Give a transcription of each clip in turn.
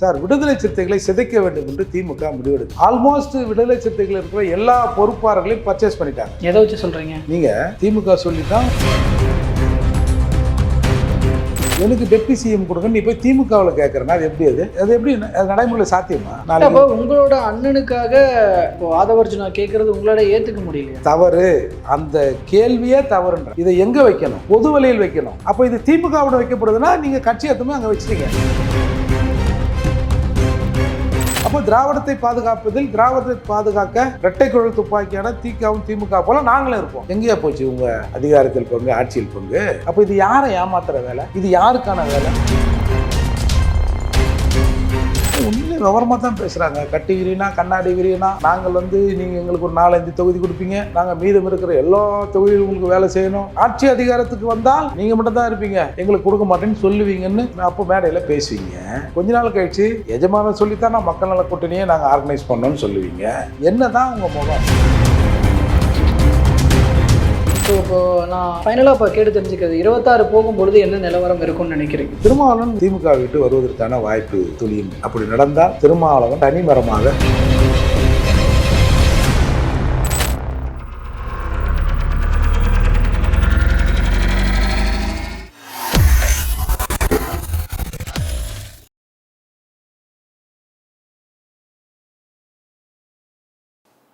Sir விடுதலை சிறுத்தைகளை சிதைக்க வேண்டும் என்று திமுக முடிவெடுக்கும் ஆல்மோஸ்ட் விடுதலை சிறுத்தைகள் இருக்கிற எல்லா பொறுப்பாளர்களையும் பர்ச்சேஸ் பண்ணிட்டாங்க. எதை வச்சு சொல்றீங்க? நீங்க திமுக சொல்லித்தான் எனக்கு டெப்டி சிஎம் கொடுங்க நீ போய் திமுகவில் கேட்கறனா அது எப்படி அது? அது எப்படி அது நடைமுறையில் சாத்தியமா? அப்போ நாளைக்கு உங்களோட அண்ணனுக்காக இப்போ ஆதவர்ஜுனா கேட்கறது உங்களால ஏத்துக்க முடியலையா? தவறு. அந்த கேள்வியே தவறுன்ற. இதை எங்க வைக்கணும்? பொது வழியில் வைக்கணும். அப்போ இது திமுகவோட வைக்கப்படுதுன்னா நீங்க கட்சி எத்தமே அங்க வச்சிட்டீங்க. அப்போ திராவிடத்தை பாதுகாப்பதில் திராவிடத்தை பாதுகாக்க இரட்டை குழல் துப்பாக்கியான திகவும் திமுக போல நாங்களும் இருப்போம். எங்கேயா போச்சு உங்க அதிகாரத்தில் பங்கு ஆட்சியில் பங்கு? அப்போ இது யாரை ஏமாத்துற வேலை? இது யாருக்கான வேலை? விவரமாக தான் பேசுகிறாங்க கட்டி விரினா கண்ணாடி நாங்கள் வந்து நீங்கள் எங்களுக்கு ஒரு நாலஞ்சு தொகுதி கொடுப்பீங்க. நாங்கள் மீதம் இருக்கிற எல்லா தொகுதியும் உங்களுக்கு வேலை செய்யணும். ஆட்சி அதிகாரத்துக்கு வந்தால் நீங்கள் மட்டும் தான் இருப்பீங்க. எங்களுக்கு கொடுக்க மாட்டேன்னு சொல்லுவீங்கன்னு அப்போ மேடையில் பேசுவீங்க. கொஞ்ச நாள் கழிச்சு எஜமான சொல்லித்தான் நான் மக்கள் நல கூட்டணியை நாங்கள் ஆர்கனைஸ் பண்ணோம்னு சொல்லுவீங்க. என்ன தான் உங்கள் முகம். ஸோ இப்போ நான் ஃபைனலாக இப்போ கேட்டு தெரிஞ்சுக்கிறது இருபத்தாறு போகும்பொழுது என்ன நிலவரம் இருக்கும்னு நினைக்கிறீங்க? திருமாவளவன் திமுக விட்டு வருவதற்கான வாய்ப்பு துளியும். அப்படி நடந்தால் திருமாவளவன் தனிமரமாக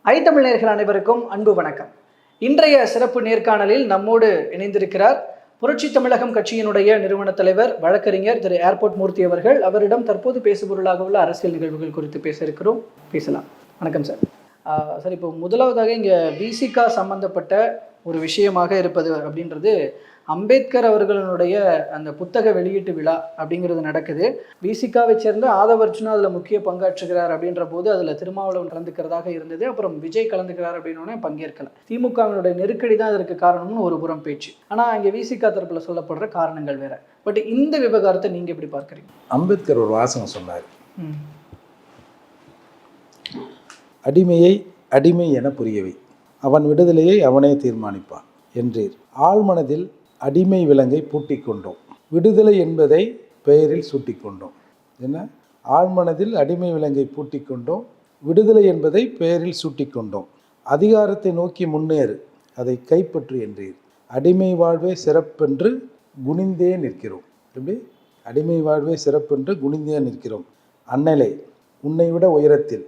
ஐ தமிழ் நேயர்கள் அனைவருக்கும் அன்பு வணக்கம். இன்றைய சிறப்பு நேர்காணலில் நம்மோடு இணைந்திருக்கிறார் புரட்சி தமிழகம் கட்சியினுடைய நிறுவன தலைவர் வழக்கறிஞர் திரு. ஏர்போர்ட் மூர்த்தி அவர்கள். அவரிடம் தற்போது பேசுபொருளாக உள்ள அரசியல் நிகழ்வுகள் குறித்து பேச இருக்கிறோம். பேசலாம். வணக்கம் சார். சார் இப்போ முதலாவதாக இங்கே பிசிகா சம்பந்தப்பட்ட ஒரு விஷயமாக இருப்பது அப்படின்றது அம்பேத்கர் அவர்களுடைய அந்த புத்தக வெளியீட்டு விழா அப்படிங்கிறது நடக்குது. பிசிகாவை சேர்ந்த ஆதவர்ஜுனா அதில் முக்கிய பங்காற்றுகிறார் அப்படின்ற போது அதில் திருமாவளவன் கலந்துக்கிறதாக இருந்தது. அப்புறம் விஜய் கலந்துக்கிறார் அப்படின்னோடனே பங்கேற்கல. திமுகவினுடைய நெருக்கடி தான் இதற்கு காரணம்னு ஒரு புறம் பேச்சு. ஆனால் இங்கே விசிகா தரப்பில் சொல்லப்படுற காரணங்கள் வேற. பட் இந்த விவகாரத்தை நீங்கள் எப்படி பார்க்குறீங்க? அம்பேத்கர் ஒரு வாசகம் சொன்னார். அடிமையை அடிமை என புரியவை. அவன் விடுதலையை அவனே தீர்மானிப்பான் என்றீர். ஆழ்மனதில் அடிமை விலங்கை பூட்டி கொண்டோம் விடுதலை என்பதை பெயரில் சூட்டி கொண்டோம் என்ன? ஆழ்மனதில் அடிமை விலங்கை பூட்டி கொண்டோம் விடுதலை என்பதை பெயரில் சூட்டி கொண்டோம் அதிகாரத்தை நோக்கி முன்னேறு அதை கைப்பற்று என்றீர். அடிமை வாழ்வே சிறப்பென்று குனிந்தே நிற்கிறோம். எப்படி? அடிமை வாழ்வே சிறப்பென்று குனிந்தே நிற்கிறோம். அண்ணலை உன்னை விட உயரத்தில்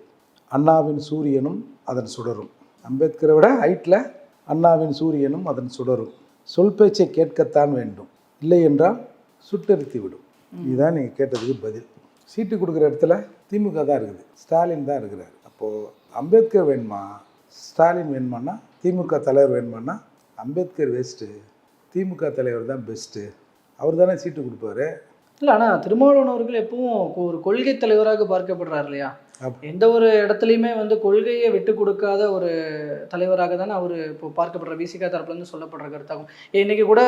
அண்ணாவின் சூரியனும் அதன் சுடரும். அம்பேத்கரை விட ஹைட்டில் அண்ணாவின் சூரியனும் அதன் சுடரும். சொல் பேச்சை கேட்கத்தான் வேண்டும். இல்லை என்றால் சுட்டெரித்து விடும். இதுதான் நீங்கள் கேட்டதுக்கு பதில். சீட்டு கொடுக்குற இடத்துல திமுக தான் இருக்குது. ஸ்டாலின் தான் இருக்கிறார். அப்போது அம்பேத்கர் வேணுமா? ஸ்டாலின் வேணுமான்னா திமுக தலைவர் வேணுமான்னா அம்பேத்கர் வேஸ்ட்டு திமுக தலைவர் தான் பெஸ்ட்டு அவர் தானே சீட்டு கொடுப்பாரு. இல்லை ஆனால் திருமாவளவன் அவர்கள் எப்பவும் ஒரு கொள்கை தலைவராக பார்க்கப்படுறார் இல்லையா. எந்த ஒரு இடத்துலையுமே வந்து கொள்கையை விட்டு கொடுக்காத ஒரு தலைவராக தானே அவர் இப்போ பார்க்கப்படுற விசிகா தரப்புலேருந்து சொல்லப்படுற கருத்தாகும். இன்னைக்கு கூட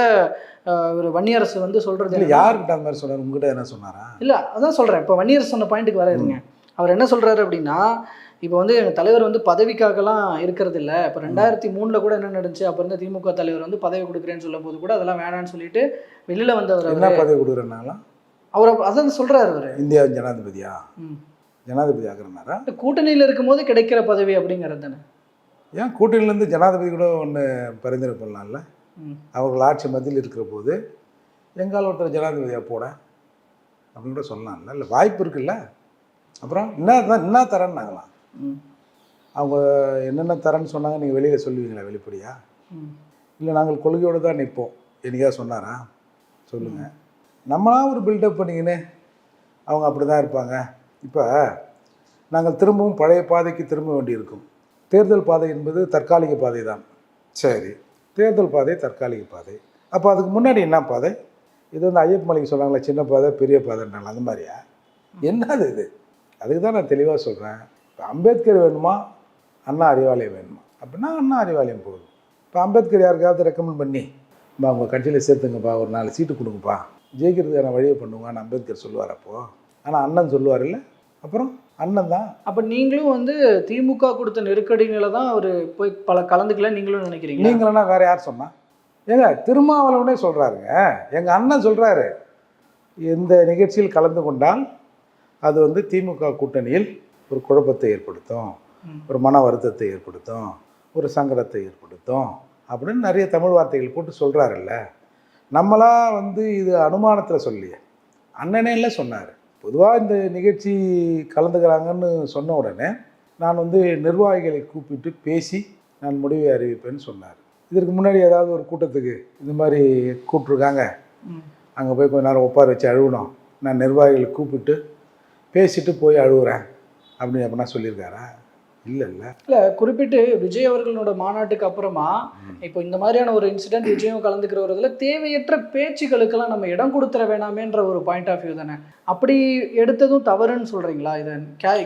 ஒரு வன்னியரசு வந்து சொல்றது இல்லை யார்கிட்ட அந்த மாதிரி சொன்னார் உங்ககிட்ட என்ன சொன்னாரா? இல்லை அதான் சொல்கிறேன் இப்போ வன்னியரசு சொன்ன பாயிண்ட்டுக்கு வர இருங்க. அவர் என்ன சொல்கிறாரு அப்படின்னா இப்போ வந்து எங்கள் தலைவர் வந்து பதவிக்காகலாம் இருக்கிறது இல்லை இப்போ ரெண்டாயிரத்தி மூணில் கூட என்ன நடந்துச்சு? அப்போ இருந்த திமுக தலைவர் வந்து பதவி கொடுக்குறேன்னு சொல்லும் போது கூட அதெல்லாம் வேணான்னு சொல்லிட்டு வெளியில் வந்தவர் என்ன அவரு. பதவி கொடுக்குறேன்னாலாம் அவர் அதான் சொல்கிறாரு அவர். இந்தியாவின் ஜனாதிபதியா? ம். ஜனாதிபதி ஆகிறனாரா? கூட்டணியில் இருக்கும்போது கிடைக்கிற பதவி அப்படிங்கிறது தானே. ஏன் கூட்டணியிலேருந்து ஜனாதிபதி கூட ஒன்று பரிந்துரை பண்ணலாம்ல. அவர்கள் ஆட்சி மத்தியில் இருக்கிற போது எங்கால் ஒருத்தர் ஜனாதிபதியாக போட அப்படின்னு கூட சொல்லலாம்ல இல்லை வாய்ப்பு இருக்குல்ல. அப்புறம் என்ன தான் என்ன தரேன்னாங்களாம். ம். அவங்க என்னென்ன தரேன்னு சொன்னாங்க நீங்கள் வெளியில் சொல்லுவீங்களா வெளிப்படையா? ம். இல்லை நாங்கள் கொள்கையோடு தான் நிற்போம். என்னைக்கா சொன்னாரா? சொல்லுங்கள் நம்மளா ஒரு பில்டப் பண்ணிக்கின்னு அவங்க அப்படி தான் இருப்பாங்க. இப்போ நாங்கள் திரும்பவும் பழைய பாதைக்கு திரும்ப வேண்டியிருக்கும். தேர்தல் பாதை என்பது தற்காலிக பாதை தான் சரி. தேர்தல் பாதை தற்காலிக பாதை. அப்போ அதுக்கு முன்னாடி என்ன பாதை? இது வந்து ஐயப்ப மலைக்கு சொன்னாங்களே சின்ன பாதை பெரிய பாதைன்றாங்க அந்த மாதிரியா? என்னது இது? அதுக்கு தான் நான் தெளிவாக சொல்கிறேன் இப்போ அம்பேத்கர் வேணுமா? அண்ணா அறிவாலயம் வேணுமா? அப்படின்னா அண்ணா அறிவாலயம் போதும். இப்போ அம்பேத்கர் யாருக்காவது ரெக்கமெண்ட் பண்ணி பா உங்கள் கட்சியில் சேர்த்துங்கப்பா ஒரு நாலு சீட்டு கொடுங்கப்பா. ஜெயிக்கிறதுக்கான வழியை பண்ணுவான்னு அம்பேத்கர் சொல்லுவார் அப்போது ஆனால் அண்ணன் சொல்லுவார் இல்லை? அப்புறம் அண்ணன் தான். அப்ப நீங்களும் வந்து திமுக கொடுத்த நெருக்கடிகளை தான் அவர் போய் பல கலந்துக்கல நீங்களும் நினைக்கிறீங்க? நீங்களா வேற யார் சொன்னா? ஏங்க திருமாவளவனே சொல்கிறாருங்க எங்கள் அண்ணன் சொல்கிறாரு இந்த நிகழ்ச்சியில் கலந்து கொண்டால் அது வந்து திமுக கூட்டணியில் ஒரு குழப்பத்தை ஏற்படுத்தும். ஒரு மன வருத்தத்தை ஏற்படுத்தும் ஒரு சங்கடத்தை ஏற்படுத்தும் அப்படின்னு நிறைய தமிழ் வார்த்தைகள் போட்டு சொல்கிறாருல்ல நம்மளா வந்து இது அனுமானத்தில் சொல்லியே அண்ணனேல சொன்னார். பொதுவாக இந்த நிகழ்ச்சி கலந்துக்கிறாங்கன்னு சொன்ன உடனே நான் வந்து நிர்வாகிகளை கூப்பிட்டு பேசி நான் முடிவை அறிவிப்பேன்னு சொன்னார். இதற்கு முன்னாடி ஏதாவது ஒரு கூட்டத்துக்கு இந்த மாதிரி கூப்பிட்ருக்காங்க. அங்கே போய் கொஞ்ச நேரம் உட்கார வச்சு அழுகணும். நான் நிர்வாகிகளை கூப்பிட்டு பேசிட்டு போய் அழுகுறேன். அப்படின்னு அப்படின்னா சொல்லியிருக்காரா? இல்லை இல்லை இல்ல குறிப்பிட்டு விஜய் அவர்களோட மாநாட்டுக்கு அப்புறமா இப்போ இந்த மாதிரியான ஒரு இன்சிடென்ட் விஜயும் கலந்துக்கிற ஒரு இதுல தேவையற்ற பேச்சுகளுக்கெல்லாம் நம்ம இடம் கொடுத்துற வேணாமேன்ற ஒரு பாயிண்ட் ஆஃப் வியூ தானே. அப்படி எடுத்ததும் தவறுன்னு சொல்றீங்களா? இதை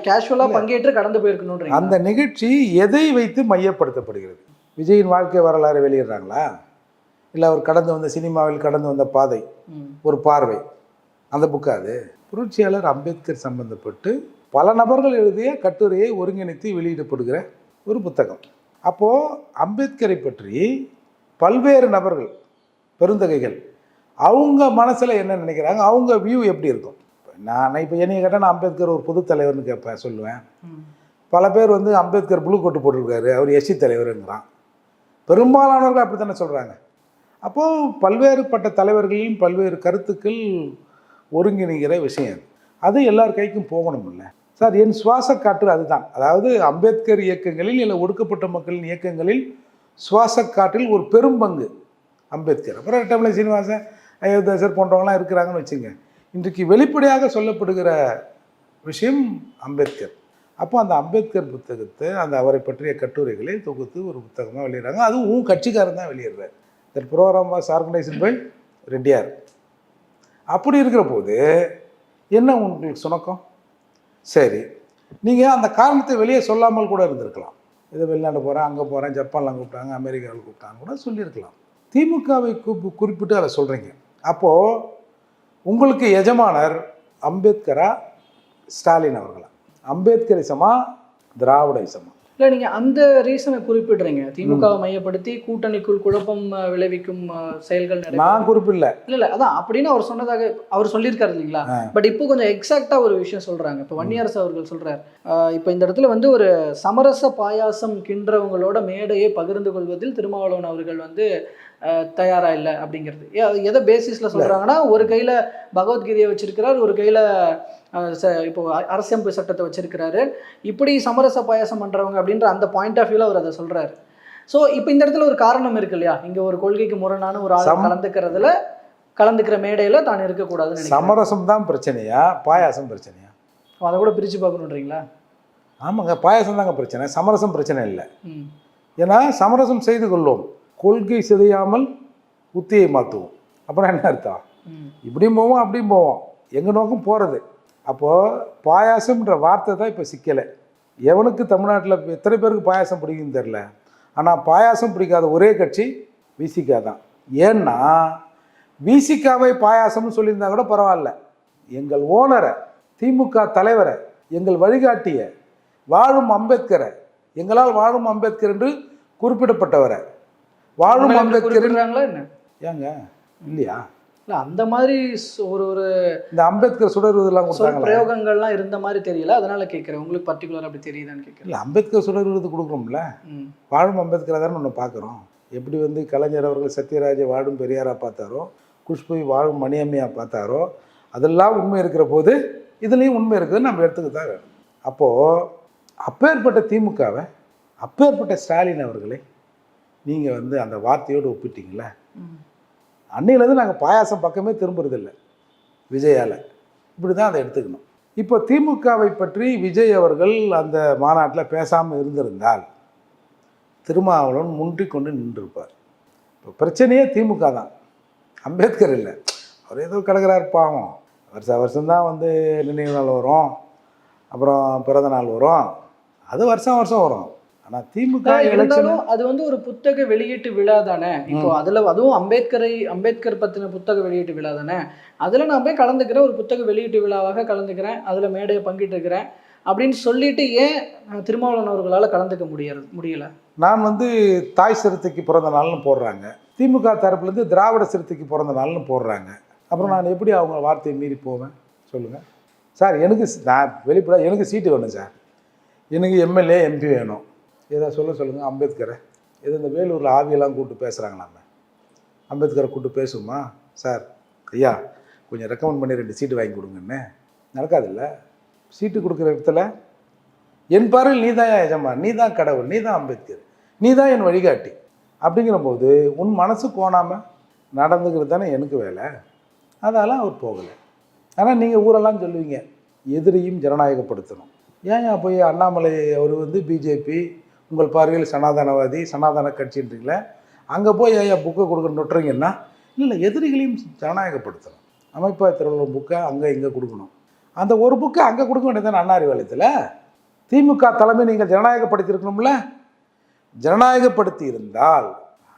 கேஷுவலா பங்கேற்று கடந்து போயிருக்கணும்ன்றீங்க அந்த நிகழ்ச்சி எதை வைத்து மையப்படுத்தப்படுகிறது? விஜயின் வாழ்க்கை வரலாறு வெளியிடுறாங்களா? இல்லை அவர் கடந்து வந்த சினிமாவில் கடந்து வந்த பாதை. ஒரு பார்வை அந்த புக்கா அது? புரட்சியாளர் அம்பேத்கர் சம்பந்தப்பட்டு பல நபர்கள் எழுதிய கட்டுரையை ஒருங்கிணைத்து வெளியிடப்படுகிற ஒரு புத்தகம். அப்போது அம்பேத்கரை பற்றி பல்வேறு நபர்கள் பெருந்தகைகள் அவங்க மனசில் என்ன நினைக்கிறாங்க? அவங்க வியூ எப்படி இருக்கும்? நான் இப்போ என்னைய கேட்டால் நான் அம்பேத்கர் ஒரு பொது தலைவர்னு கேட்பேன் சொல்லுவேன். பல பேர் வந்து அம்பேத்கர் ப்ளூ கோட்டு போட்டிருக்காரு அவர் எஸ்சி தலைவருங்கிறான். பெரும்பாலானவர்கள் அப்படி தானே சொல்கிறாங்க அப்போது பல்வேறுபட்ட தலைவர்களின் பல்வேறு கருத்துக்கள் ஒருங்கிணைகிற விஷயம் அது. அது எல்லார் கைக்கும் போகணும் இல்லை சார் என் சுவாச காற்று அதுதான். அதாவது அம்பேத்கர் இயக்கங்களில் இல்லை ஒடுக்கப்பட்ட மக்களின் இயக்கங்களில் சுவாச காற்றில் ஒரு பெரும் பங்கு அம்பேத்கர். அப்புறம் ரெட்டமலை சீனிவாசன் அயோத்தியாசர் போன்றவங்களாம் இருக்கிறாங்கன்னு வச்சுங்க. இன்றைக்கு வெளிப்படையாக சொல்லப்படுகிற விஷயம் அம்பேத்கர். அப்போ அந்த அம்பேத்கர் புத்தகத்தை அந்த அவரை பற்றிய கட்டுரைகளை தொகுத்து ஒரு புத்தகமாக வெளியிடுறாங்க. அதுவும் உன் கட்சிக்காரன் தான் வெளியிடுறாரு. That programme was organised by Reddiar. அப்படி இருக்கிற போது என்ன உங்களுக்கு சுணக்கம்? சரி. நீங்கள் அந்த காரணத்தை வெளியே சொல்லாமல் கூட இருந்திருக்கலாம். இது வெளிநாடு போகிறேன் அங்கே போகிறேன் ஜப்பானில் கூப்பிட்டாங்க அமெரிக்காவில் கூப்பிட்டாங்க கூட சொல்லியிருக்கலாம். திமுகவை கூப்பு குறிப்பிட்டு அதை சொல்கிறீங்க அப்போது உங்களுக்கு எஜமானர் அம்பேத்கரா ஸ்டாலின் அவர்களா? அம்பேத்கரிசமா திராவிடரிசமா இல்ல நீங்க அந்த ரீசனை குறிப்பிடுறீங்க. திமுகவை மையப்படுத்தி கூட்டணிக்குள் குழப்பம் விளைவிக்கும் செயல்கள் நான் குறிப்பிடல இல்ல இல்ல அதான் அப்படின்னு அவர் சொன்னதாக அவர் சொல்லியிருக்காரு இல்லைங்களா. பட் இப்போ கொஞ்சம் எக்ஸாக்டா ஒரு விஷயம் சொல்றாங்க. இப்போ வன்னியரசு அவர்கள் சொல்றாரு ஆஹ் இப்போ இந்த இடத்துல வந்து ஒரு சமரச பாயாசம் கின்றவங்களோட மேடையை பகிர்ந்து கொள்வதில் திருமாவளவன் அவர்கள் வந்து தயாரா இல்லை அப்படிங்கிறது. எதை பேசிஸ்ல சொல்றாங்கன்னா ஒரு கையில பகவத்கீதையை வச்சிருக்கிறார் ஒரு கையில இப்போ அரசியமைப்பு சட்டத்தை வச்சிருக்கிறாரு. இப்படி சமரச பாயாசம் பண்றவங்க அப்படின்ற அந்த பாயிண்ட் ஆஃப் வியூல அவர் அதை சொல்றாரு. ஸோ இப்போ இந்த இடத்துல ஒரு காரணம் இருக்கு இல்லையா? இங்க ஒரு கொள்கைக்கு முரணான ஒரு ஆள் கலந்துக்கிறதுல கலந்துக்கிற மேடையில தான் இருக்கக்கூடாதுன்னு நினைக்கிறேன். சமரசம் தான் பிரச்சனையா? பாயாசம் பிரச்சனையா? அதை கூட பிரிச்சு பார்க்கணுன்றீங்களா? ஆமாங்க பாயாசம் தாங்க பிரச்சனை. சமரசம் பிரச்சனை இல்லை. ஏன்னா சமரசம் செய்து கொள்வோம். கொள்கை சிதையாமல் உத்தியை மாற்றுவோம் அப்புறம் என்ன அர்த்தம்? இப்படியும் போவோம் அப்படியும் போவோம். எங்கள் நோக்கம் போகிறது அப்போது பாயாசம்ன்ற வார்த்தை தான் இப்போ சிக்கலை. எவனுக்கு தமிழ்நாட்டில் எத்தனை பேருக்கு பாயாசம் பிடிக்குன்னு தெரில ஆனால் பாயாசம் பிடிக்காத ஒரே கட்சி விசிகா தான். ஏன்னா விசிகாவை பாயாசம்னு சொல்லியிருந்தா கூட பரவாயில்ல. எங்கள் ஓனரை திமுக தலைவரை எங்கள் வழிகாட்டிய வாழும் அம்பேத்கரை எங்களால் வாழும் அம்பேத்கர் என்று குறிப்பிடப்பட்டவரை. வாழும் அம்பேத்கர் ஏங்க இல்லையா? இல்ல அந்த மாதிரி ஒரு ஒரு இந்த அம்பேத்கர் சுடர்வதெல்லாம் சொல் கொடுத்தாங்களா? பிரயோகங்கள்லாம் இருந்த மாதிரி தெரியல. அதனால கேட்குறேன். உங்களுக்கு பர்டிகுலர் அப்படி தெரியுதான்னு கேட்குறேன். இல்லை அம்பேத்கர் சுடர் விருது கொடுக்குறோம்ல வாழும் அம்பேத்கரை தானே ஒன்று பார்க்குறோம். எப்படி வந்து கலைஞர் அவர்கள் சத்யராஜை வாழும் பெரியாரா பார்த்தாரோ குஷ்புவை வாழும் மணியம்மையா பார்த்தாரோ அதெல்லாம் உண்மை இருக்கிற போது இதுலேயும் உண்மை இருக்குதுன்னு நம்ம எடுத்துக்க தான் வேணும். அப்போது அப்பேற்பட்ட திமுகவை அப்பேற்பட்ட ஸ்டாலின் அவர்களை நீங்கள் வந்து அந்த வார்த்தையோடு ஒப்பிட்டீங்களே. அன்னையிலேருந்து நாங்கள் பாயாசம் பக்கமே திரும்புறதில்லை. விஜயால். இப்படி தான் அதை எடுத்துக்கணும். இப்போ திமுகவை பற்றி விஜய் அவர்கள் அந்த மாநாட்டில் பேசாமல் இருந்திருந்தால் திருமாவளவன் முன்றி கொண்டு நின்றுருப்பார். இப்போ பிரச்சனையே திமுக தான். அம்பேத்கர் இல்லை. அவர் ஏதோ கிடக்கிறார் பாவம். வருஷ வருஷம்தான் வந்து நினைவு நாள் வரும். அப்புறம் பிறந்த நாள் வரும். அது வருஷம் வருஷம் வரும். ஆனால் திமுக எலெக்ஷன் இருந்தாலும் அது வந்து ஒரு புத்தக வெளியீட்டு விழா தானே. இப்போ அதுல அதுவும் அம்பேத்கரை அம்பேத்கர் பத்தின புத்தக வெளியீட்டு விழா தானே. அதுல நான் போய் கலந்துக்கிறேன் ஒரு புத்தக வெளியீட்டு விழாவாக கலந்துக்கிறேன் அதுல மேடையை பங்கிட்டு இருக்கிறேன் அப்படின்னு சொல்லிட்டு ஏன் திருமாவளவன் அவர்களால கலந்துக்க முடியறது முடியல? நான் வந்து தாய் சிறுத்தைக்கு பிறந்த நாள்னு போடுறாங்க. திமுக தரப்புலேருந்து திராவிட சிறுத்தைக்கு பிறந்த நாள்னு போடுறாங்க. அப்புறம் நான் எப்படி அவங்க வார்த்தையை மீறி போவேன்? சொல்லுங்கள் சார் எனக்கு நான் வெளிப்பட எனக்கு சீட்டு வேணும் சார். எனக்கு எம்எல்ஏ எம்பி வேணும். ஏதாவது சொல்ல சொல்லுங்கள் அம்பேத்கரை. எது இந்த வேலூரில் ஆவியெல்லாம் கூப்பிட்டு பேசுகிறாங்களாமே அம்பேத்கரை கூப்பிட்டு பேசுமா சார் ஐயா கொஞ்சம் ரெக்கமெண்ட் பண்ணி ரெண்டு சீட்டு வாங்கி கொடுங்கன்னு நடக்காதுல்ல? சீட்டு கொடுக்குற இடத்துல என் பார்வையில் நீ தான் எஜமா நீ தான் கடவுள் நீ தான் அம்பேத்கர் நீ தான் என் வழிகாட்டி. அப்படிங்கிற போது உன் மனசு கோணாமல் நடந்துக்கிறது தானே எனக்கு வேலை? அதால் அவர் போகலை. ஆனால் நீங்கள் ஊரெல்லாம் சொல்லுவீங்க எதிரியும் ஜனநாயகப்படுத்தணும். ஏன் போய் அண்ணாமலை அவர் வந்து பிஜேபி உங்கள் பார்வையில் சனாதனவாதி சனாதன கட்சின்றீங்களே அங்கே போய் ஏன் புக்கை கொடுக்க நொட்டுறீங்கன்னா இல்லை எதிரிகளையும் ஜனநாயகப்படுத்தணும். அமைப்பா திருவள்ளுவர் புக்கை அங்கே இங்கே கொடுக்கணும். அந்த ஒரு புக்கை அங்கே கொடுக்க வேண்டியது அண்ணாரி வேலையத்தில் திமுக தலைமை நீங்கள் ஜனநாயகப்படுத்தியிருக்கணும்ல? ஜனநாயகப்படுத்தி இருந்தால்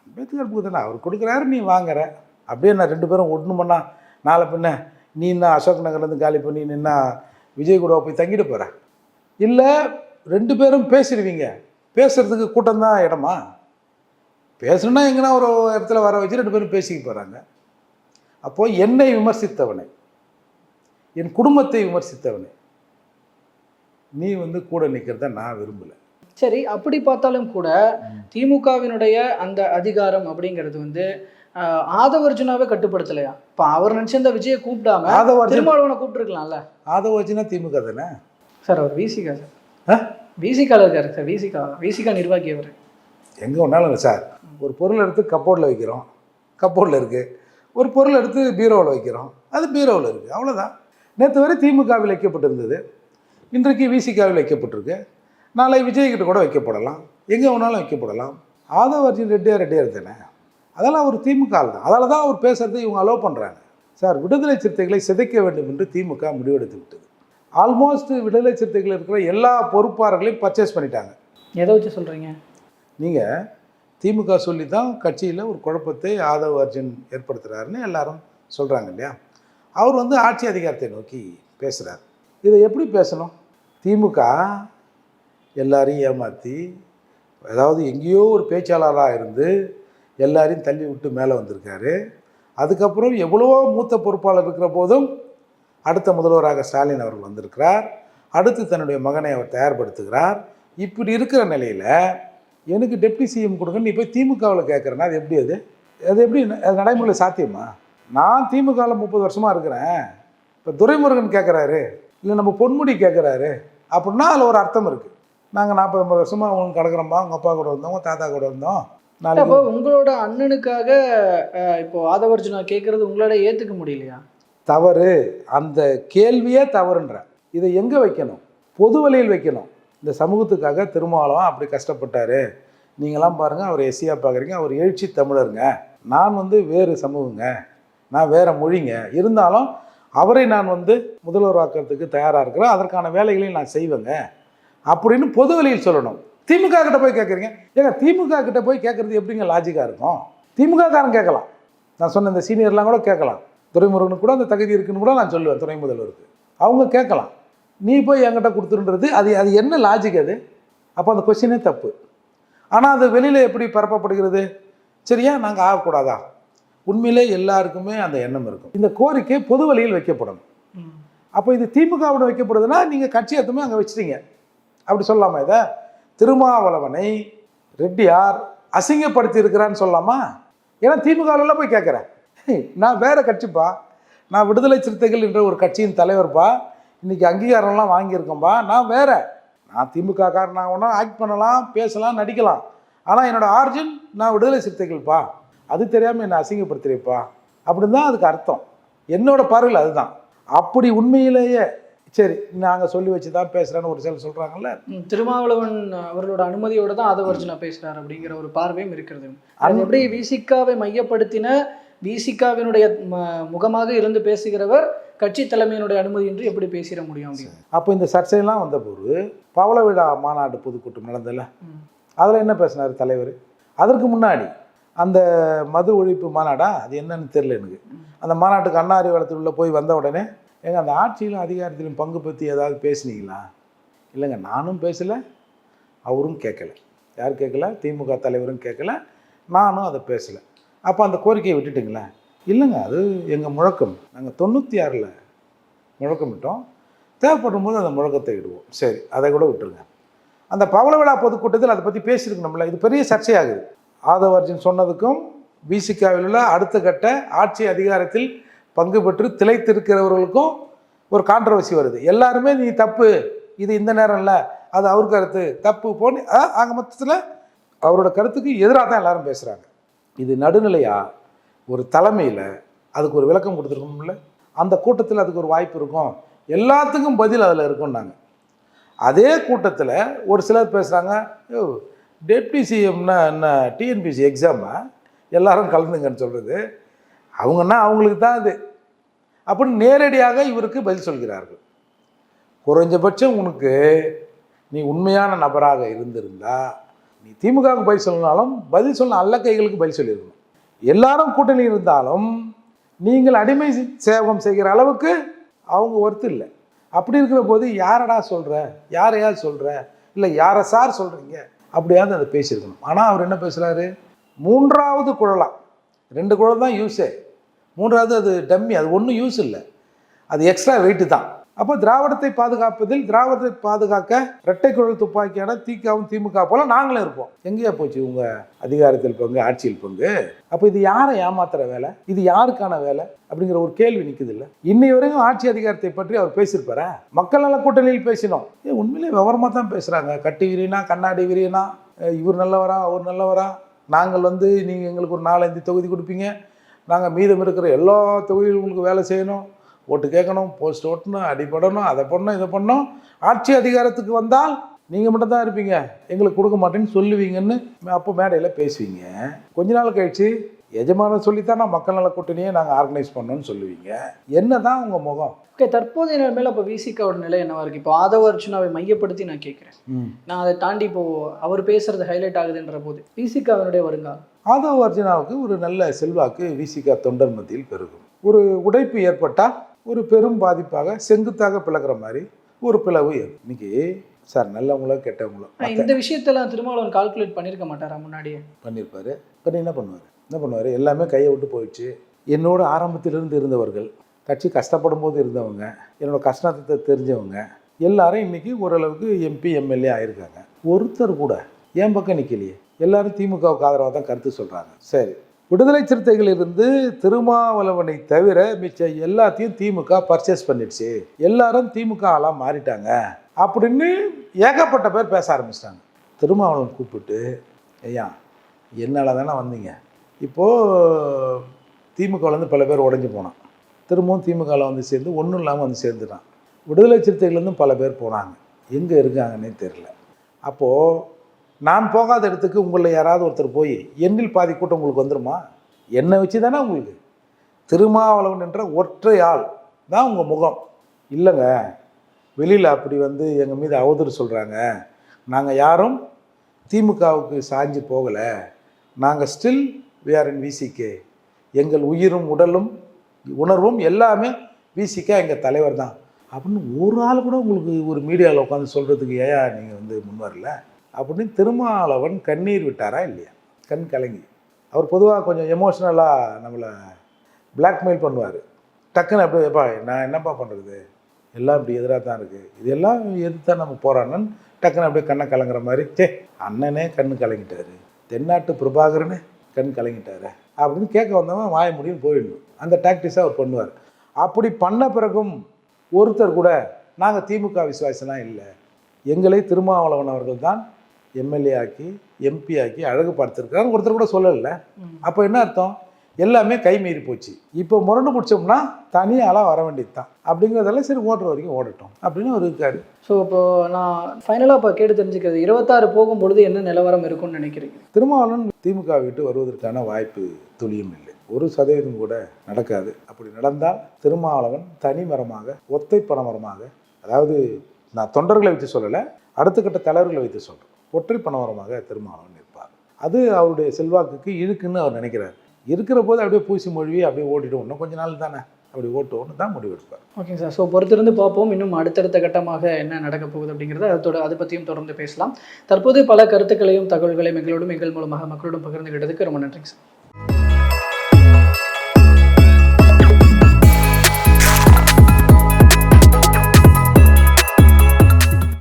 அம்பேத்கர் புக்கு தானே அவர் கொடுக்குறாரு நீ வாங்குற. அப்படியே நான் ரெண்டு பேரும் ஒன்றுமண்ணா நாளை பின்ன நீ என்ன அசோக் நகர்லேருந்து காலி பண்ணி நின்னா விஜய் கூட போய் தங்கிட்டு போகிற இல்லை ரெண்டு பேரும் பேசிடுவீங்க. பேசுறதுக்கு கூட்டம் தான் இடமா? பேசணுன்னா எங்கன்னா ஒரு இடத்துல வர வச்சு ரெண்டு பேரும் பேசிக்க போகிறாங்க அப்போது என்னை விமர்சித்தவனை. என் குடும்பத்தை விமர்சித்தவனை. நீ வந்து கூட நிற்கிறத நான் விரும்பலை. சரி அப்படி பார்த்தாலும் கூட திமுகவினுடைய அந்த அதிகாரம் அப்படிங்கிறது வந்து ஆதவர்ஜுனாவே கட்டுப்படுத்தலையா? இப்போ அவர் நினைச்சிருந்த விஜயை கூப்பிடாம ஆதவர்ஜுன் திருமாவளவனை கூப்பிட்டுருக்கலாம்ல. ஆதவச்சுனா திமுக தானே? சார் அவர் விசிகா சார்? ஆ? விசிகால இருக்காரு சார் விசிகா விசிகா நிர்வாகி அவர் எங்கே ஒன்றாலும் இல்லை சார் ஒரு பொருள் எடுத்து கப்போர்டில் வைக்கிறோம். கப்போர்டில் இருக்குது ஒரு பொருள் எடுத்து பீரோவில் வைக்கிறோம். அது பீரோவில் இருக்குது அவ்வளோதான் நேற்று வரை திமுகவில் வைக்கப்பட்டிருந்தது. இன்றைக்கு விசிகாவில் வைக்கப்பட்டிருக்கு. நாளை விஜய்கிட்ட கூட வைக்கப்படலாம். எங்கே வேணாலும் வைக்கப்படலாம். ஆதவ அர்ஜுன் ரெட்டியார் ரெட்டியார் தானே? அதெல்லாம் அவர் திமுக தான். அதால் தான் அவர் பேசுகிறது இவங்க அலோவ் பண்ணுறாங்க சார் விடுதலை சிறுத்தைகளை சிதைக்க வேண்டும் என்று திமுக முடிவெடுத்து விட்டது. ஆல்மோஸ்ட் விடுதலை சிறுத்தைகள் இருக்கிற எல்லா பொறுப்பாளர்களையும் பர்ச்சேஸ் பண்ணிட்டாங்க. எதை வச்சு சொல்றீங்க? நீங்கள் திமுக சொல்லி தான் கட்சியில் ஒரு குழப்பத்தை ஆதவ் அர்ஜுன் ஏற்படுத்துகிறாருன்னு எல்லாரும் சொல்கிறாங்க இல்லையா? அவர் வந்து ஆட்சி அதிகாரத்தை நோக்கி பேசுகிறார் இதை எப்படி பேசணும்? திமுக எல்லாரையும் ஏமாற்றி அதாவது எங்கேயோ ஒரு பேச்சாளராக இருந்து எல்லாரையும் தள்ளி விட்டு மேலே வந்திருக்காரு. அதுக்கப்புறம் எவ்வளவோ மூத்த பொறுப்பாளர் இருக்கிற போதும் அடுத்த முதல்வராக ஸ்டாலின் அவர்கள் வந்திருக்கிறார். அடுத்து தன்னுடைய மகனை அவர் தயார்படுத்துகிறார். இப்படி இருக்கிற நிலையில் எனக்கு டெப்டி சிஎம் கொடுங்க நீ போய் திமுகவில் கேட்குறேன்னா அது எப்படி அது? அது எப்படி அது நடைமுறையில் சாத்தியமா? நான் திமுகவில் முப்பது வருஷமாக இருக்கிறேன். இப்போ துரைமுருகன் கேட்குறாரு இல்லை நம்ம பொன்முடி கேட்குறாரு அப்படின்னா அதில் ஒரு அர்த்தம் இருக்குது நாங்கள் நாற்பது ஐம்பது வருஷமாக அவங்க கிடக்குறோம்பா உங்கள் அப்பா கூட வந்தோம் உங்கள் தாத்தா கூட வந்தோம். அப்போ உங்களோட அண்ணனுக்காக அஹ், இப்போ ஆதவர்ஜுனா கேட்குறது உங்களால ஏற்றுக்க முடியலையா? தவறு அந்த கேள்வியே தவறுன்ற. இதை எங்கே வைக்கணும்? பொது வழியில் வைக்கணும். இந்த சமூகத்துக்காக திருமாவளவன் அப்படி கஷ்டப்பட்டார். நீங்களாம் பாருங்கள் அவர் எஸ்சியாக பார்க்குறீங்க அவர் எழுச்சி தமிழருங்க. நான் வந்து வேறு சமூகங்க. நான் வேறு மொழிங்க. இருந்தாலும் அவரை நான் வந்து முதல்வராக்கிறதுக்கு தயாராக இருக்கிறேன். அதற்கான வேலைகளையும் நான் செய்வேங்க. அப்படின்னு பொது வழியில் சொல்லணும். திமுக கிட்ட போய் கேட்குறீங்க ஏங்க திமுக கிட்ட போய் கேட்குறது எப்படிங்க லாஜிக்காக இருக்கும்? திமுக காரன் கேட்கலாம். நான் சொன்ன இந்த சீனியர்லாம் கூட கேட்கலாம். துறைமுருகனுக்கு கூட அந்த தகுதி இருக்குன்னு கூட நான் சொல்லுவேன் துணை முதல்வருக்கு. அவங்க கேட்கலாம். நீ போய் என்கிட்ட கொடுத்துருன்றது அது அது என்ன லாஜிக் அது? அப்போ அந்த கொஸ்டினே தப்பு. ஆனால் அது வெளியில் எப்படி பரப்பப்படுகிறது? சரியா நாங்கள் ஆகக்கூடாதா? உண்மையிலே எல்லாருக்குமே அந்த எண்ணம் இருக்கும். இந்த கோரிக்கை பொது வழியில் வைக்கப்படணும். அப்போ இது திமுகவோட வைக்கப்படுதுன்னா நீங்கள் கட்சி எத்தமே அங்கே வச்சுட்டீங்க. அப்படி சொல்லலாமா இதை? திருமாவளவனை ரெட்டியார் அசிங்கப்படுத்தி இருக்கிறான்னு சொல்லலாமா ஏன்னா திமுகவில் போய் கேட்குறேன். நான் வேற கட்சிப்பா? நான் விடுதலை சிறுத்தைகள் என்ற ஒரு கட்சியின் தலைவர்ப்பா? இன்னைக்கு அங்கீகாரம்லாம் வாங்கியிருக்கேன்பா. நான் வேற. நான் திமுக காரனாக ஒன்றா ஆக்ட் பண்ணலாம் பேசலாம் நடிக்கலாம். ஆனால் என்னோட ஆர்ஜின் நான் விடுதலை சிறுத்தைகள்ப்பா. அது தெரியாமல் என்னை அசிங்கப்படுத்துறேப்பா. அப்படின்னு தான் அதுக்கு அர்த்தம். என்னோட பார்வையில் அதுதான். அப்படி உண்மையிலேயே சரி நாங்கள் சொல்லி வச்சு தான் பேசுகிறேன்னு ஒரு சிலர் சொல்கிறாங்கல்ல திருமாவளவன் அவர்களோட அனுமதியோட தான் ஆதவர்ஜுனா பேசுறார் அப்படிங்கிற ஒரு பார்வையும் இருக்கிறது. அது எப்படி விசிகாவை மையப்படுத்தின விசிகாவினுடைய முகமாக இருந்து பேசுகிறவர் கட்சி தலைமையினுடைய அனுமதியின்றி எப்படி பேசிட முடியும் அப்போ இந்த சர்ச்சையெல்லாம் வந்தபோது பவள விழா மாநாடு பொதுக்கூட்டம் நடந்தல. அதில் என்ன பேசினார் தலைவர்? அதற்கு முன்னாடி அந்த மது ஒழிப்பு மாநாடா? அது என்னன்னு தெரியல எனக்கு. அந்த மாநாட்டுக்கு அண்ணா அறிவாலயத்தில் உள்ள போய் வந்த உடனே ஏங்க அந்த ஆட்சியிலும் அதிகாரத்திலும் பங்கு பற்றி ஏதாவது பேசுனீங்களா? இல்லைங்க நானும் பேசலை அவரும் கேட்கல. யார் கேட்கல? திமுக தலைவரும் கேட்கல நானும் அதை பேசலை. அப்போ அந்த கோரிக்கையை விட்டுட்டுங்களேன். இல்லைங்க அது எங்கள் முழக்கம். நாங்கள் தொண்ணூற்றி ஆறில் முழக்கமிட்டோம் தேவைப்படும் போது அந்த முழக்கத்தை இடுவோம். சரி அதை கூட விட்டுருங்க. அந்த பவள விழா பொதுக்கூட்டத்தில் அதை பற்றி பேசியிருக்கணும்ல இது பெரிய சர்ச்சையாகுது. ஆதவர்ஜன் சொன்னதுக்கும் விசிகாவில் உள்ள அடுத்த கட்ட ஆட்சி அதிகாரத்தில் பங்கு பெற்று திளைத்திருக்கிறவர்களுக்கும் ஒரு கான்ட்ரவர்சி வருது. எல்லாருமே நீ தப்பு இது இந்த நேரம் இல்லை அது அவர் கருத்து தப்பு போன்னு அஹ், ஆக மொத்தத்தில் அவரோட கருத்துக்கு எதிராக தான் எல்லாரும் பேசுகிறாங்க இது நடுநிலையாக ஒரு தலைமையில் அதுக்கு ஒரு விளக்கம் கொடுத்துருக்கோம்ல? அந்த கூட்டத்தில் அதுக்கு ஒரு வாய்ப்பு இருக்கும். எல்லாத்துக்கும் பதில் அதில் இருக்கும்னாங்க. அதே கூட்டத்தில் ஒரு சிலர் பேசுகிறாங்க யோ டெப்டி சிஎம்னா என்ன டிஎன்பிசி எக்ஸாமா? எல்லாரும் கலந்துங்கன்னு சொல்கிறது அவங்கன்னா அவங்களுக்கு தான் அது அப்படின்னு நேரடியாக இவருக்கு பதில் சொல்கிறார்கள். குறைஞ்சபட்சம் உனக்கு நீ உண்மையான நபராக இருந்திருந்தால் நீ திமுகவுக்கு பதில் சொல்லனாலும் பதில் சொல்ல அல்ல கைகளுக்கு பதில் சொல்லியிருக்கணும். எல்லாரும் கூட்டணி இருந்தாலும் நீங்கள் அடிமை சேவகம் செய்கிற அளவுக்கு அவங்க ஒர்த்து இல்லை. அப்படி இருக்கிற போது யாரடா சொல்கிற யாரையா சொல்கிற இல்லை யாரை சார் சொல்கிறீங்க அப்படியாவது அதை பேசியிருக்கணும். ஆனால் அவர் என்ன பேசுகிறாரு மூன்றாவது குழலா. ரெண்டு குழல் தான் யூஸே மூன்றாவது அது டம்மி அது ஒன்றும் யூஸ் இல்லை. அது எக்ஸ்ட்ரா வெயிட்டு தான். அப்போ திராவிடத்தை பாதுகாப்பதில் திராவிடத்தை பாதுகாக்க இரட்டை குழல் துப்பாக்கியான திகாவும் திமுக போல நாங்களும் இருப்போம். எங்கேயா போச்சு உங்க அதிகாரத்தில் பங்கு ஆட்சியில் பங்கு? அப்போ இது யாரை ஏமாத்துற வேலை? இது யாருக்கான வேலை? அப்படிங்கிற ஒரு கேள்வி நிற்குது இல்லை? இன்னை வரைக்கும் ஆட்சி அதிகாரத்தை பற்றி அவர் பேசியிருப்பாரா? மக்கள் நல கூட்டணியில் பேசினோம். ஏ உண்மையிலே விவரமாக தான் பேசுகிறாங்க கட்டி விரினா கண்ணாடி விரியனா இவர் நல்லவரா அவர் நல்லவரா? நாங்கள் வந்து நீங்கள் எங்களுக்கு ஒரு நாலஞ்சு தொகுதி கொடுப்பீங்க. நாங்கள் மீதம் இருக்கிற எல்லா தொகுதிகளும் உங்களுக்கு வேலை செய்யணும். ஓட்டு கேட்கணும் போஸ்ட் ஓட்டணும் அடிபடணும் அதை பண்ணணும் இதை பண்ணணும். ஆட்சி அதிகாரத்துக்கு வந்தால் நீங்கள் மட்டும்தான் இருப்பீங்க. எங்களுக்கு கொடுக்க மாட்டேன்னு சொல்லுவீங்கன்னு அப்போ மேடையில் பேசுவீங்க. கொஞ்ச நாள் கழிச்சு எஜமானர் சொல்லித்தான் நான் மக்கள் நல கூட்டணியை நாங்கள் ஆர்கனைஸ் பண்ணோன்னு சொல்லுவீங்க. என்ன தான் உங்கள் முகம்? ஓகே தற்போதைய நிலைமையில அப்போ விசிகாவோட நிலை என்னவா இருக்கு? இப்போ ஆதவ அர்ஜுனாவை மையப்படுத்தி நான் கேட்குறேன். நான் அதை தாண்டி இப்போ அவர் பேசுறது ஹைலைட் ஆகுதுன்ற போது விசிகாவினுடைய வருங்காலம்? ஆதவ அர்ஜுனாவுக்கு ஒரு நல்ல செல்வாக்கு விசிகா தொண்டர் மத்தியில் பெருகும். ஒரு உடைப்பு ஏற்பட்டால் ஒரு பெரும் பாதிப்பாக செங்குத்தாக பிளக்கிற மாதிரி ஒரு பிளவு. இன்னைக்கு சார் நல்லவங்களோ கெட்டவங்களோ இந்த விஷயத்தெல்லாம் திருமாவளவன் கால்குலேட் பண்ணியிருக்க மாட்டாரா முன்னாடியே? பண்ணியிருப்பாரு. இப்போ என்ன பண்ணுவார்? என்ன பண்ணுவார்? எல்லாமே கையை விட்டு போயிடுச்சு. என்னோட ஆரம்பத்திலிருந்து இருந்தவர்கள் கட்சி கஷ்டப்படும் போது இருந்தவங்க என்னோட கஷ்டத்தை தெரிஞ்சவங்க எல்லாரும் இன்னைக்கு ஓரளவுக்கு எம்பி எம்எல்ஏ ஆயிருக்காங்க. ஒருத்தர் கூட என் பக்கம் நிற்கலையே எல்லாரும் திமுகவுக்கு ஆதரவாக தான் கருத்து சொல்கிறாங்க சரி விடுதலை சிறுத்தைகளிலிருந்து திருமாவளவனை தவிர மிச்ச எல்லாத்தையும் திமுக பர்ச்சேஸ் பண்ணிடுச்சு. எல்லாரும் திமுக ஆளாக மாறிட்டாங்க. அப்படின்னு ஏகப்பட்ட பேர் பேச ஆரம்பிச்சிட்டாங்க. திருமாவளவன் கூப்பிட்டு ஐயா என்னால் தானே வந்தீங்க. இப்போது திமுகவிலேருந்து பல பேர் உடஞ்சி போனான். திரும்பவும் திமுகவில் வந்து சேர்ந்து ஒன்றும் இல்லாமல் வந்து சேர்ந்துட்டான். விடுதலை சிறுத்தைகள்லேருந்து பல பேர் போனாங்க. எங்கே இருக்காங்கன்னே தெரில அப்போது நான் போகாத இடத்துக்கு உங்களில் யாராவது ஒருத்தர் போய் எண்ணில் பாதி கூட்டம் உங்களுக்கு வந்துருமா? என்னை வச்சு தானே உங்களுக்கு? திருமாவளவன் என்ற ஒற்றை ஆள் தான் உங்கள் முகம். இல்லைங்க. வெளியில் அப்படி வந்து எங்கள் மீது அவதூறு சொல்கிறாங்க நாங்கள் யாரும் திமுகவுக்கு சாஞ்சு போகலை. நாங்கள் ஸ்டில் விஆர் இன் விசிகே எங்கள் உயிரும் உடலும் உணர்வும் எல்லாமே விசிகே எங்கள் தலைவர் தான். அப்படின்னு ஒரு ஆள் கூட உங்களுக்கு ஒரு மீடியாவில் உட்காந்து சொல்கிறதுக்கு ஏயா நீங்கள் வந்து முன் வரல? அப்படின்னு திருமாவளவன் கண்ணீர் விட்டாரா இல்லையா? கண் கலங்கி. அவர் பொதுவாக கொஞ்சம் எமோஷ்னலாக நம்மளை பிளாக்மெயில் பண்ணுவார். டக்குன்னு அப்படி எப்பா நான் என்னப்பா பண்ணுறது எல்லாம் இப்படி எதிராக தான் இருக்குது இதெல்லாம் எதிர்த்தா தான் நம்ம போகிறான்னு டக்குன்னு அப்படியே கண்ணை கலங்குற மாதிரி சே அண்ணனே கண்ணு கலங்கிட்டாரு. தென்னாட்டு பிரபாகரனே கண் கலங்கிட்டாரு அப்படின்னு கேட்க வந்தவன் வாய முடியும் போயிடணும். அந்த டாக்டிஸாக அவர் பண்ணுவார். அப்படி பண்ண பிறகும் ஒருத்தர் கூட நாங்கள் திமுக விசுவாசம்லாம் இல்லை. எங்களை திருமாவளவன் அவர்கள் தான் எம்எல்ஏ ஆக்கி எம்பி ஆக்கி அழகுபடுத்திருக்காரு ஒருத்தர் கூட சொல்லலை. அப்போ என்ன அர்த்தம்? எல்லாமே கை மீறி போச்சு. இப்போ முரண்டு பிடிச்சோம்னா தனியாலாம் வர வேண்டியது தான் அப்படிங்கிறதெல்லாம் சரி ஓட்டுற வரைக்கும் ஓடட்டும். அப்படின்னு அவர் இருக்காரு. ஸோ இப்போ நான் ஃபைனலாக இப்போ கேட்டு தெரிஞ்சுக்கிறது இருபத்தாறு போகும்பொழுது என்ன நிலவரம் இருக்கும்னு நினைக்கிறீங்க? திருமாவளவன் திமுக விட்டு வருவதற்கான வாய்ப்பு துளியும் இல்லை. ஒரு சதவீதம் கூட நடக்காது. அப்படி நடந்தால் திருமாவளவன் தனிமரமாக ஒத்தை பணமரமாக அதாவது நான் தொண்டர்களை வச்சு சொல்லலை அடுத்த கட்ட தலைவர்களை வைத்து சொல்கிறேன் ஒற்றை பணவரமாக திருமாவளவன் நிற்பார். அது அவருடைய செல்வாக்குக்கு இழுக்குன்னு அவர் நினைக்கிறார். இருக்கிற போது அப்படியே பூசி மொழி அப்படியே ஓட்டிட்டு இன்னும் கொஞ்ச நாள் தானே. அப்படி ஓட்டுவோம்னு தான் முடிவெடுப்பார் ஓகே சார் ஸோ பொறுத்திருந்து பார்ப்போம். இன்னும் அடுத்தடுத்த கட்டமாக என்ன நடக்க போகுது அப்படிங்கிறத அதோட அதை பற்றியும் தொடர்ந்து பேசலாம். தற்போது பல கருத்துக்களையும் தகவல்களையும் எங்களோடும் எங்கள் மூலமாக மக்களோடும் பகிர்ந்துகிட்டதுக்கு ரொம்ப நன்றிங்க சார்